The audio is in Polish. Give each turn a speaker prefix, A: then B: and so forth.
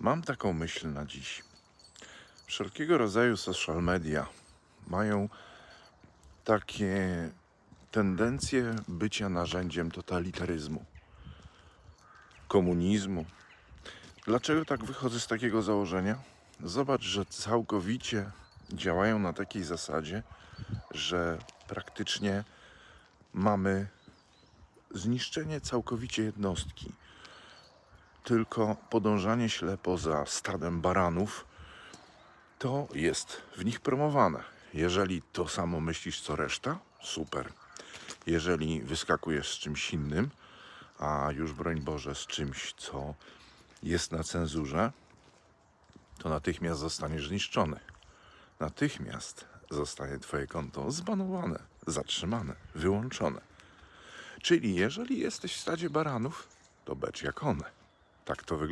A: Mam taką myśl na dziś. Wszelkiego rodzaju social media mają takie tendencje bycia narzędziem totalitaryzmu, komunizmu. Dlaczego tak wychodzę z takiego założenia? Zobacz, że całkowicie działają na takiej zasadzie, że praktycznie mamy zniszczenie całkowicie jednostki. Tylko podążanie ślepo za stadem baranów to jest w nich promowane. Jeżeli to samo myślisz co reszta, super. Jeżeli wyskakujesz z czymś innym, a już broń Boże z czymś, co jest na cenzurze, to natychmiast zostaniesz zniszczony. Natychmiast zostanie Twoje konto zbanowane, zatrzymane, wyłączone. Czyli jeżeli jesteś w stadzie baranów, to becz jak one. Tak to wygląda.